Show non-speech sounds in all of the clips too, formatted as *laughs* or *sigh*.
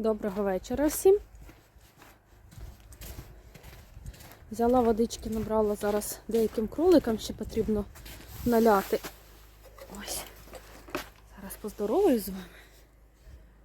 Доброго вечора всім. Взяла водички, набрала зараз деяким кроликам ще потрібно наляти. Ось. Зараз поздороваю з вами.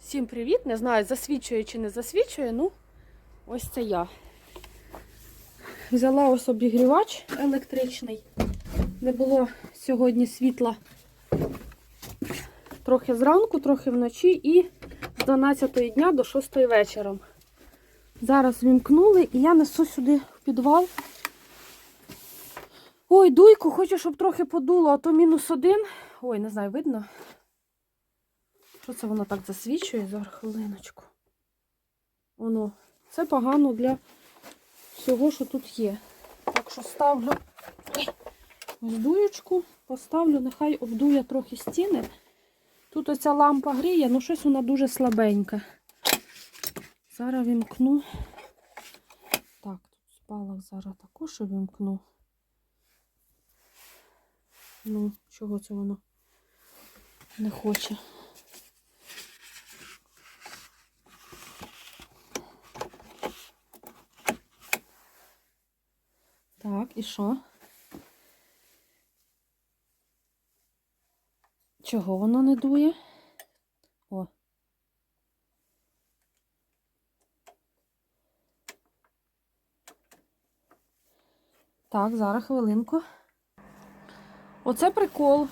Всім привіт! Не знаю, засвічує чи не засвічує, ну ось це я. Взяла ось обігрівач електричний. Не було сьогодні світла трохи зранку, трохи вночі і з 12 дня до 6 вечора. Зараз вімкнули і я несу сюди в підвал. Ой, дуйку, хочу, щоб трохи подуло, а то мінус один. Ой, не знаю, видно. Що це воно так засвічує? Зараз хвилиночку. Воно. Це погано для всього, що тут є. Так що ставлю дуєчку, поставлю, нехай обдує трохи стіни. Тут оця лампа гріє, ну щось вона дуже слабенька. Зараз вімкну. Так, тут спалах зараз також вімкну. Ну, чого це воно не хоче? Так, і що? Чого воно не дує? О. Так, зараз хвилинку. Оце прикол.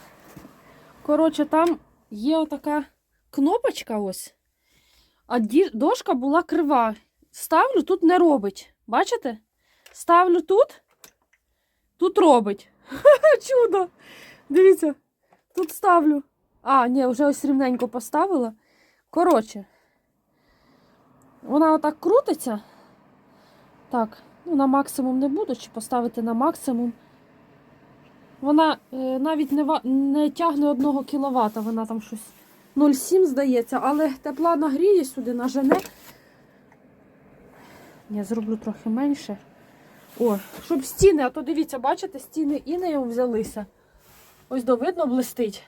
Коротше, там є отака кнопочка ось, а дошка була крива. Ставлю, тут не робить. Бачите? Ставлю тут, тут робить. *laughs* Чудо! Дивіться. Тут ставлю. А, ні, вже ось рівненько поставила. Коротше, вона отак крутиться. Так, ну на максимум не буду, чи поставити на максимум. Вона е, навіть не, не тягне 1 кВт, вона там щось 0,7 здається, але тепла нагріє сюди, нажене. Я зроблю трохи менше. О, щоб стіни, а то дивіться, бачите, стіни інею взялися. Ось до видно блистить.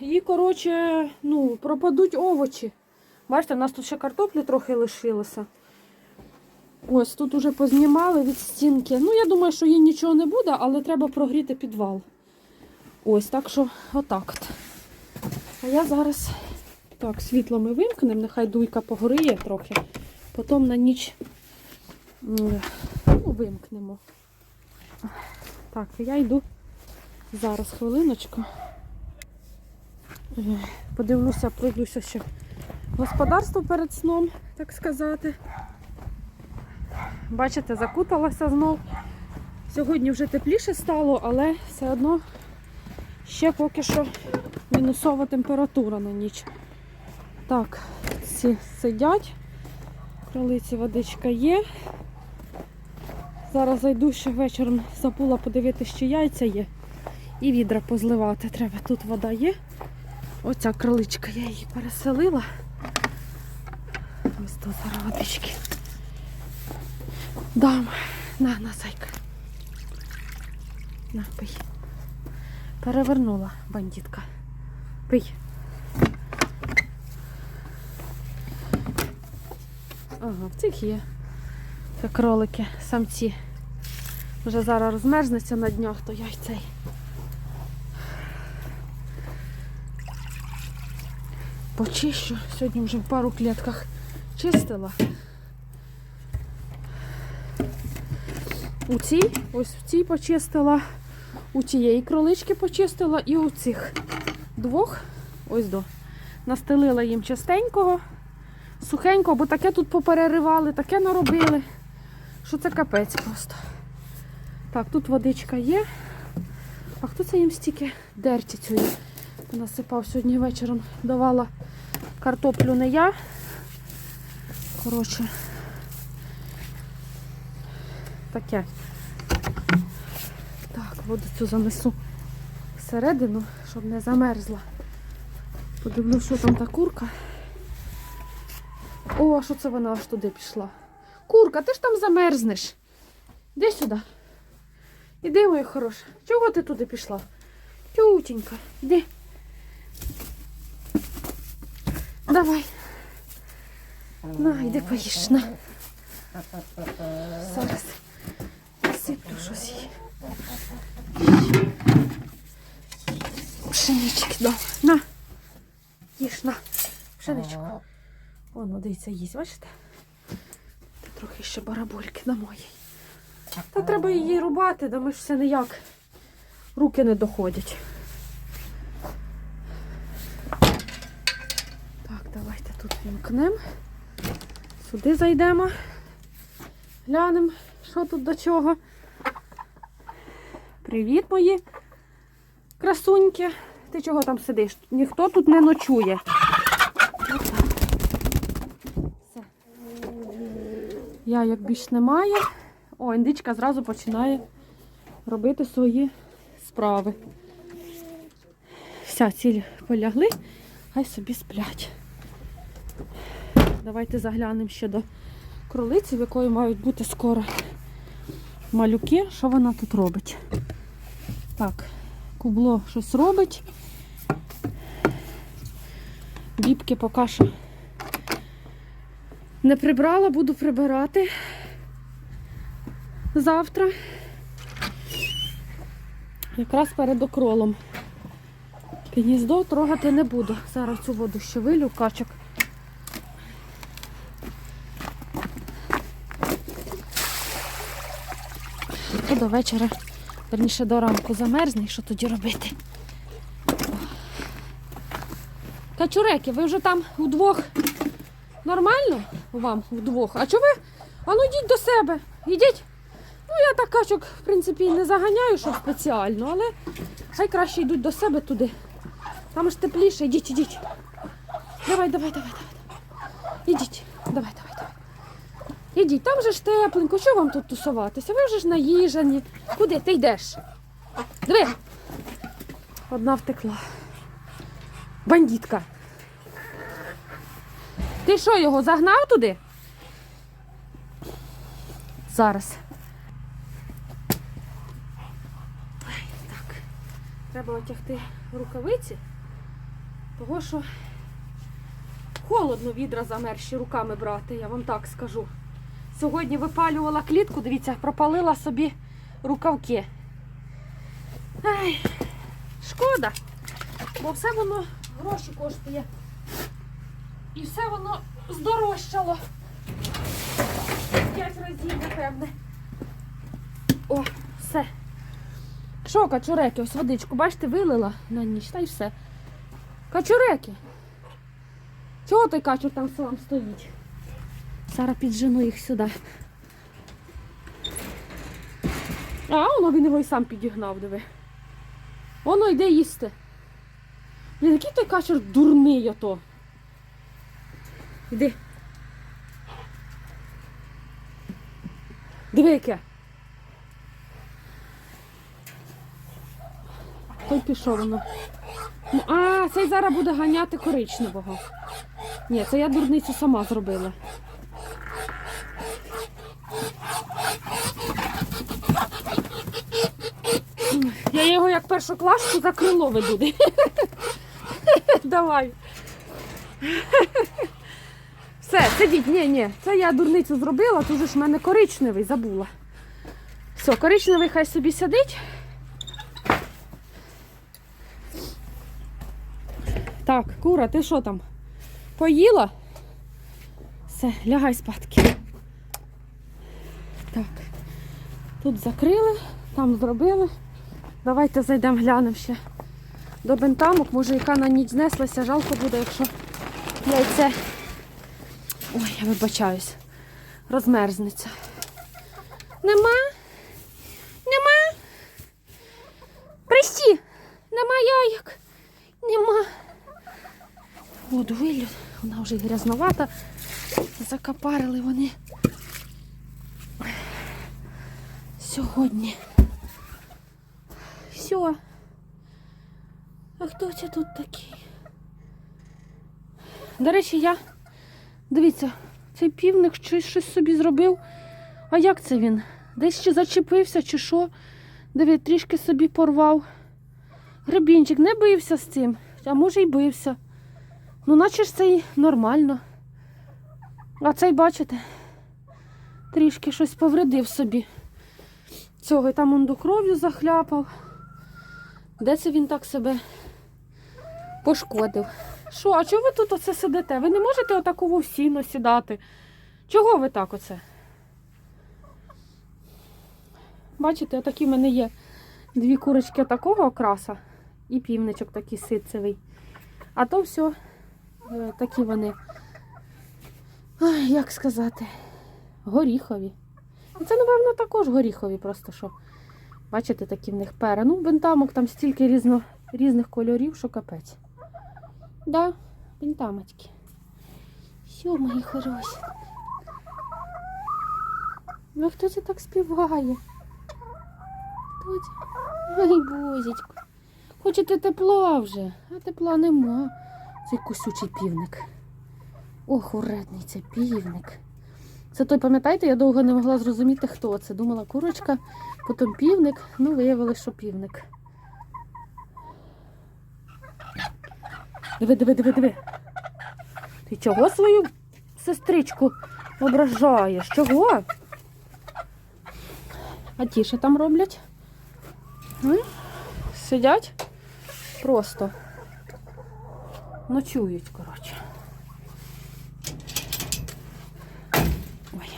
І, коротше, ну, пропадуть овочі. Бачите, у нас тут ще картоплі трохи лишилося. Ось тут уже познімали від стінки. Ну, я думаю, що їй нічого не буде, але треба прогріти підвал. Ось, так що отак от. А я зараз так, світло ми вимкнемо, нехай дуйка погоріє трохи. Потім на ніч ну, вимкнемо. Так, я йду зараз хвилиночку. Подивлюся, пройдуся ще господарство перед сном, так сказати. Бачите, закуталася знов. Сьогодні вже тепліше стало, але все одно ще поки що мінусова температура на ніч. Так, всі сидять, кролиці водичка є. Зараз зайду ще вечором забула подивитися, чи яйця є. І відра позливати треба. Тут вода є. Оця кроличка, я її переселила. Ось тут зараз водички. Дам. На, на, зайка. На, пий. Перевернула бандитка. Пий. Ага, в цих є. Це кролики, самці. Вже зараз розмерзнеться на днях, то яйцей. Почищу. Сьогодні вже в пару клітках чистила. У цій, ось в цій почистила, у тієї кролички почистила і у цих двох, ось до. Настелила їм частенького, сухенького, бо таке тут попереривали, таке наробили, що це капець просто. Так, тут водичка є. А хто це їм стільки дерті насипав сьогодні вечором, давала картоплю не я. Коротше, таке. Так, воду цю занесу всередину, щоб не замерзла. Подивлюсь, що там та курка. О, а що це вона аж туди пішла? Курка, ти ж там замерзнеш. Іди сюди. Іди, моя хороша. Чого ти туди пішла? Тютенька, іди. Давай. На, йди поїж, на. Зараз сиплю щось їй. Пшенички дав. На. Їж, на. Пшеничку. Воно, дивіться, їсть, бачите? Та трохи ще барабульки на моїй. Та треба її рубати, да ми ж все ніяк. Руки не доходять. Так, давайте тут вімкнемо. Сюди зайдемо. Глянемо, що тут до чого. Привіт, мої красуньки. Ти чого там сидиш? Ніхто тут не ночує. Все. Я як більш немає. О, індичка зразу починає робити свої справи. Вся ціль полягли, хай собі сплять. Давайте заглянемо ще до кролиці, в якої мають бути скоро малюки. Що вона тут робить? Так, кубло щось робить. Бібки поки що не прибрала, буду прибирати завтра. Якраз перед окролом. Гніздо трогати не буду. Зараз цю воду ще вилю, качок. До вечора, верніше до ранку замерзне, що тоді робити? Качуреки, ви вже там вдвох нормально вам вдвох? А чого ви? А ну йдіть до себе. Йдіть. Ну, я так качок, в принципі, не заганяю, що спеціально, але хай краще йдуть до себе туди. Там ж тепліше, йдіть, йдіть. Давай, давай, давай. давай. Ідіть, давай, давай, давай. Ідіть, там же ж тепленько, що вам тут тусуватися? Ви вже ж наїжані. Куди ти йдеш? Диви. Одна втекла. Бандитка. Ти що, його загнав туди? Зараз. Так. Треба отягти рукавиці, того що холодно відра замерзші руками брати, я вам так скажу. Сьогодні випалювала клітку, дивіться, пропалила собі рукавки. Ай, шкода, бо все воно гроші коштує. І все воно здорожчало. П'ять разів, напевне. О, все. Що, качуреки, ось водичку, бачите, вилила на ніч, та й все. Качуреки. Чого той качур там сам стоїть? Зараз піджену їх сюди. А, воно він його і сам підігнав, диви. Воно йде їсти. Блін, який той качур дурний ото. Іди. Диви яке. Той пішов воно. Ну, А, цей зараз буде ганяти коричневого. Ні, це я дурницю сама зробила. Я його як першокласку за крило веду. Давай. Все, сидіть, ні, ні, це я дурницю зробила, тут же ж в мене коричневий, забула. Все, коричневий хай собі сидить. Так, кура, ти що там? Поїла? Все, лягай спадки. Так. Тут закрили, там зробили. Давайте зайдемо, глянемо ще до бентамок. Може, яка на ніч знеслася, жалко буде, якщо яйце. Ой, я вибачаюсь. Розмерзнеться. Нема? Нема? Присі! Нема яйок. Нема. Воду вилю, вона вже грязновата. Закапарили вони. Сьогодні. Все. А хто це тут такий? До речі, я. Дивіться, цей півник щось, щось собі зробив. А як це він? Десь ще зачепився чи що? Диви, трішки собі порвав. Гребінчик не бився з цим, а може й бився. Ну, наче ж це й нормально. А цей, бачите, трішки щось повредив собі. Цього і там он до кров'ю захляпав. Де це він так себе пошкодив? Що, а чого ви тут оце сидите? Ви не можете отаку сіно сідати? Чого ви так оце? Бачите, отакі в мене є дві курочки такого окраса і півничок такий ситцевий. А то все такі вони, як сказати, горіхові. І Це, напевно, також горіхові, просто що. Бачите, такі в них пера. Ну, бентамок там стільки різно, різних кольорів, що капець. Да, бентамочки. Все, мої хороші. Ну хто це так співає? Хто це? Ой, бозічко. Хочете тепла вже, а тепла нема. Цей кусючий півник. Ох, уредний це півник. Це той, пам'ятаєте, я довго не могла зрозуміти, хто це. Думала курочка, потім півник, ну виявилося, що півник. Диви, диви, диви, диви. Ти чого свою сестричку ображаєш? Чого? А ті що там роблять? М? Сидять просто. Ночують, коротше. Ой.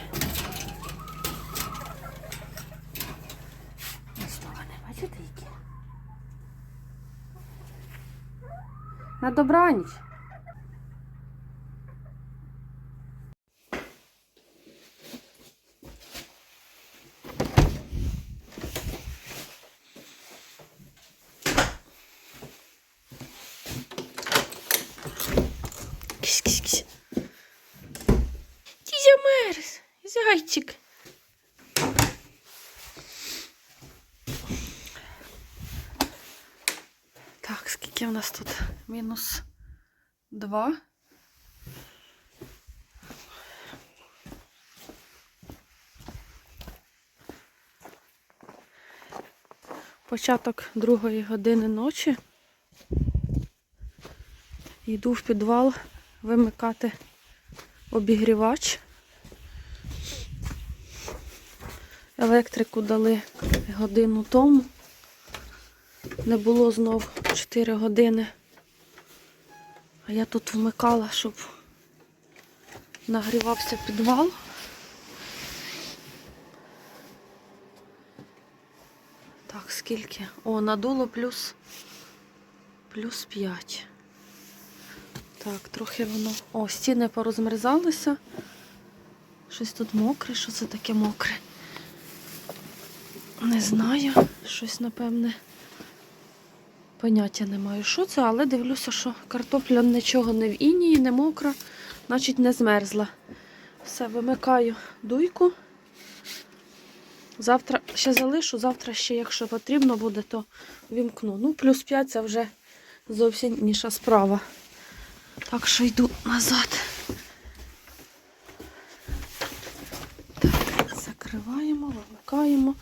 Ось вони, бачите які? На добраніч. Скільки в нас тут? Мінус два. Початок другої години ночі. Йду в підвал вимикати обігрівач. Електрику дали годину тому. Не було знов 4 години. А я тут вмикала, щоб нагрівався підвал. Так, скільки? О, надуло плюс, плюс 5. Так, трохи воно. О, стіни порозмерзалися. Щось тут мокре, що це таке мокре? Не знаю. Щось, напевне. Поняття не маю, що це, але дивлюся, що картопля нічого не в інії, не мокра, значить не змерзла. Все, вимикаю дуйку. Завтра ще залишу, завтра ще, якщо потрібно буде, то вімкну. Ну, плюс 5 це вже зовсім інша справа. Так що йду назад. Так, закриваємо, вимикаємо.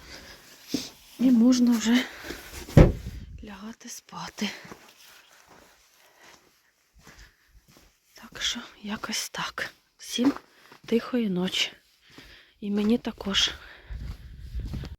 І можна вже лягати спати. Так що якось так. Всім тихої ночі. І мені також.